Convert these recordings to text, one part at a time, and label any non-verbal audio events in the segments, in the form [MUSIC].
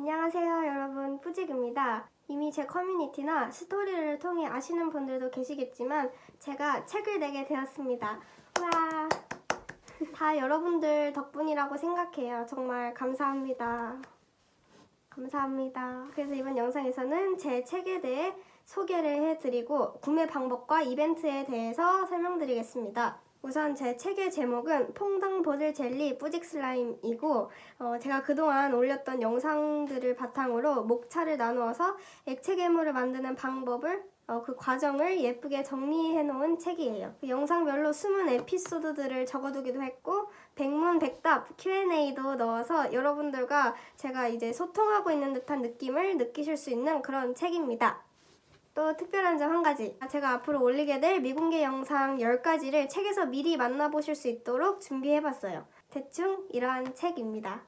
안녕하세요 여러분 뿌직입니다. 이미 제 커뮤니티나 스토리를 통해 아시는 분들도 계시겠지만 제가 책을 내게 되었습니다. 와. 다 여러분들 덕분이라고 생각해요. 정말 감사합니다. 감사합니다. 그래서 이번 영상에서는 제 책에 대해 소개를 해드리고 구매 방법과 이벤트에 대해서 설명드리겠습니다. 우선 제 책의 제목은 퐁당 버들 젤리 뿌직 슬라임이고 어, 제가 그동안 올렸던 영상들을 바탕으로 목차를 나누어서 액체 괴물을 만드는 방법을 어, 그 과정을 예쁘게 정리해 놓은 책이에요. 그 영상별로 숨은 에피소드들을 적어두기도 했고 백문백답 Q&A도 넣어서 여러분들과 제가 이제 소통하고 있는 듯한 느낌을 느끼실 수 있는 그런 책입니다. 또 특별한 점 한 가지. 제가 앞으로 올리게 될 미공개 영상 10가지를 책에서 미리 만나보실 수 있도록 준비해봤어요. 대충 이러한 책입니다.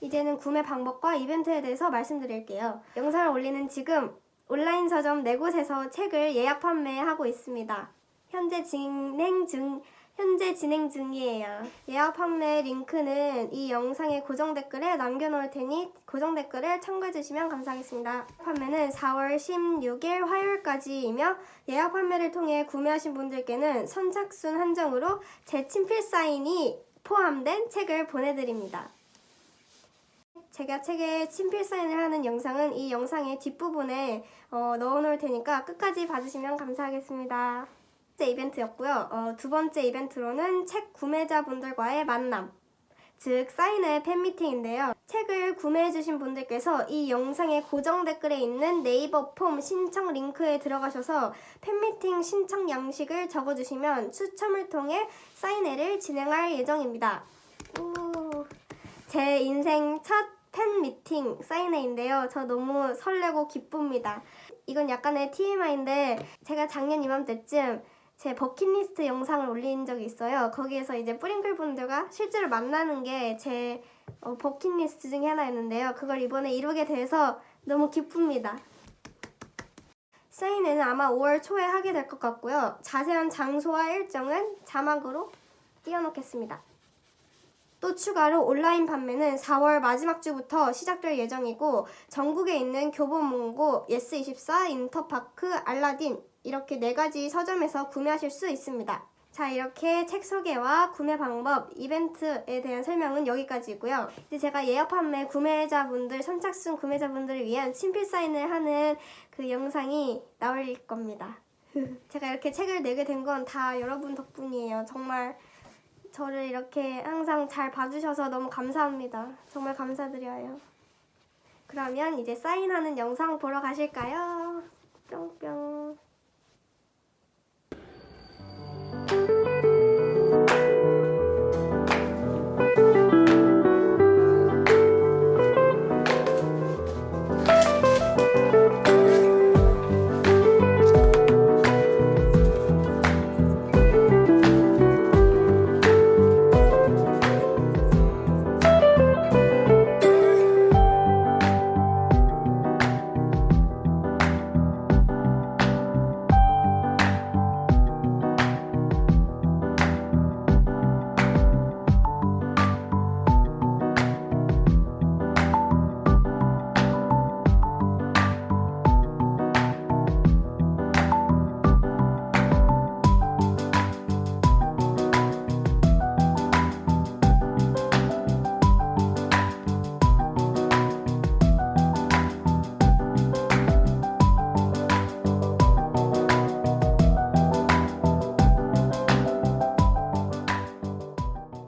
이제는 구매 방법과 이벤트에 대해서 말씀드릴게요. 영상을 올리는 지금 온라인 서점 네 곳에서 책을 예약 판매하고 있습니다. 현재 진행 중 현재 진행 중이에요. 예약 판매 링크는 이 영상의 고정 댓글에 남겨놓을 테니 고정 댓글을 참고해 주시면 감사하겠습니다. 판매는 4월 16일 화요일까지이며 예약 판매를 통해 구매하신 분들께는 선착순 한정으로 제 친필 사인이 포함된 책을 보내드립니다. 제가 책에 친필 사인을 하는 영상은 이 영상의 뒷부분에 어, 넣어놓을 테니까 끝까지 봐주시면 감사하겠습니다. 첫 번째 이벤트였고요. 어, 두 번째 이벤트로는 책 구매자분들과의 만남. 즉 사인회 팬미팅인데요. 책을 구매해주신 분들께서 이 영상의 고정 댓글에 있는 네이버 폼 신청 링크에 들어가셔서 팬미팅 신청 양식을 적어주시면 추첨을 통해 사인회를 진행할 예정입니다. 우, 제 인생 첫 팬미팅 사인회인데요. 저 너무 설레고 기쁩니다. 이건 약간의 TMI인데 제가 작년 이맘때쯤 제 버킷리스트 영상을 올린 적이 있어요. 거기에서 이제 뿌링클 분들과 실제로 만나는 게제 버킷리스트 중에 하나였는데요. 그걸 이번에 이루게 돼서 너무 기쁩니다. 사인회는 아마 5월 초에 하게 될 것 같고요. 자세한 장소와 일정은 자막으로 띄워놓겠습니다. 또 추가로 온라인 판매는 4월 마지막 주부터 시작될 예정이고 전국에 있는 교보문고, 예스24, 인터파크, 알라딘 이렇게 네 가지 서점에서 구매하실 수 있습니다. 자 이렇게 책 소개와 구매 방법, 이벤트에 대한 설명은 여기까지고요. 이제 제가 예약 판매 구매자분들, 선착순 구매자분들을 위한 친필 사인을 하는 그 영상이 나올 겁니다. [LAUGHS] 제가 이렇게 책을 내게 된 건 다 여러분 덕분이에요. 정말 저를 이렇게 항상 잘 봐주셔서 너무 감사합니다. 정말 감사드려요. 그러면 이제 사인하는 영상 보러 가실까요? 뿅뿅.